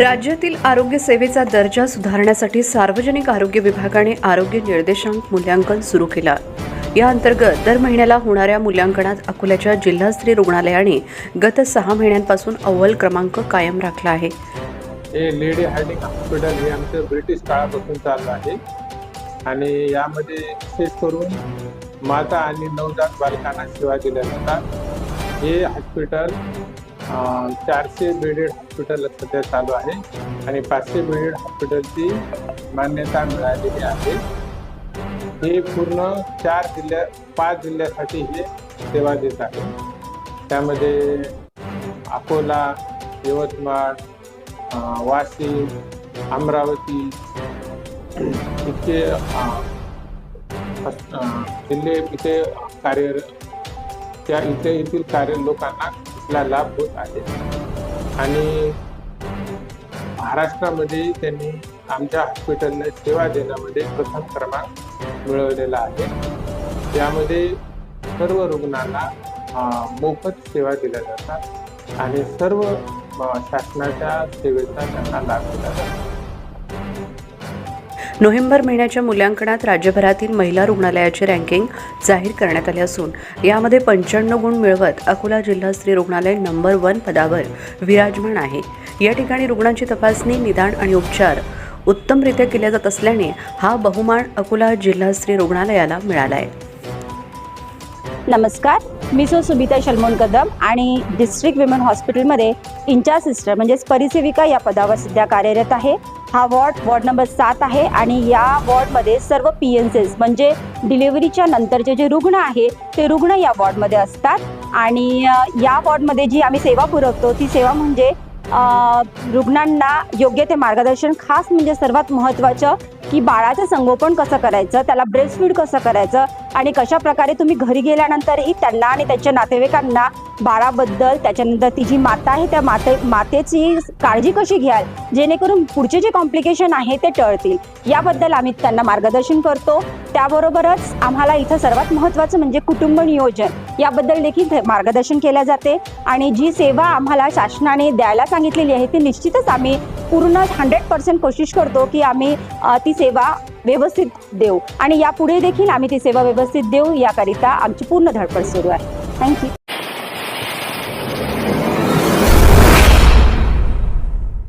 राज्यातील आरोग्य सेवेचा दर्जा सुधारण्यासाठी सार्वजनिक आरोग्य विभागाने आरोग्य निर्देशांक मूल्यांकन सुरू केलं. या अंतर्गत दर महिन्याला होणाऱ्या मूल्यांकनात अकोल्याच्या जिल्हास्तरीय रुग्णालयाने गत सहा महिन्यांपासून अव्वल क्रमांक कायम राखला आहे. हे लेडी हार्डिंग हॉस्पिटल हे आमचं ब्रिटिश काळापासून चाललं आहे. आणि यामध्ये विशेष करून माता आणि नवजात बालकांना सेवा दिल्या जातात. हे हॉस्पिटल चारशे बेडेड हॉस्पिटल सध्या चालू आहे आणि पाचशे बेडेड हॉस्पिटलची मान्यता मिळालेली आहे. हे पूर्ण चार जिल्ह्या पाच जिल्ह्यासाठी हे सेवा देत आहे. त्यामध्ये अकोला यवतमाळ वाशिम अमरावती इथे जिल्हे इथे कार्य त्या इथे येथील कार्य लोकांना आपला लाभ होत आहे. आणि महाराष्ट्रामध्ये त्यांनी आमच्या हॉस्पिटलने सेवा देण्यामध्ये प्रथम क्रमांक मिळवलेला आहे. त्यामध्ये सर्व रुग्णांना मोफत सेवा दिल्या जातात आणि सर्व शासनाच्या सेवेचा त्यांना लाभ दिला जातो. नोव्हेंबर महिन्याच्या मूल्यांकनात राज्यभरातील महिला रुग्णालयाची रँकिंग जाहीर करण्यात आली असून यामध्ये पंच्याण्णव गुण मिळवत अकोला जिल्हा स्त्री रुग्णालय नंबर वन पदावर विराजमान आहे. या ठिकाणी रुग्णांची तपासणी निदान आणि उपचार उत्तमरित्या केल्या जात असल्याने हा बहुमान अकोला जिल्हा स्त्री रुग्णालयाला मिळाला आहे नमस्कार. मी सो सुबिता शलमोन कदम आणि डिस्ट्रिक्ट विमेन हॉस्पिटलमध्ये इंचार्ज सिस्टर म्हणजेच परिसेविका या पदावर सध्या कार्यरत आहे. हा वॉर्ड वॉर्ड नंबर सात आहे आणि या वॉर्डमध्ये सर्व पी एन सीज म्हणजे डिलिव्हरीच्या नंतरचे जे रुग्ण आहे ते रुग्ण या वॉर्डमध्ये असतात. आणि या वॉर्डमध्ये जी आम्ही सेवा पुरवतो ती सेवा म्हणजे रुग्णांना योग्य ते मार्गदर्शन खास म्हणजे सर्वात महत्त्वाचं की बाळाचं संगोपन कसं करायचं त्याला ब्रेस्ट फीड कसं करायचं आणि कशा प्रकारे तुम्ही घरी गेल्यानंतरही त्यांना आणि त्यांच्या नातेवाईकांना बाळाबद्दल त्याच्यानंतर ती जी माता आहे त्या माते मातेची काळजी कशी घ्याल? जेणेकरून पुढचे जे कॉम्प्लिकेशन आहे ते टळतील. याबद्दल आम्ही त्यांना मार्गदर्शन करतो. त्याबरोबरच आम्हाला इथं सर्वात महत्त्वाचं म्हणजे कुटुंब नियोजन याबद्दल देखील मार्गदर्शन केल्या जाते. आणि जी सेवा आम्हाला शासनाने द्यायला सांगितलेली आहे ती निश्चितच आम्ही पूर्ण हंड्रेड पर्सेंट कोशिश करतो की आम्ही ती सेवा व्यवस्थित देऊ. आणि यापुढे देखील आम्ही ती सेवा व्यवस्थित देऊ याकरिता आमची पूर्ण धडपड सुरू आहे. थँक्यू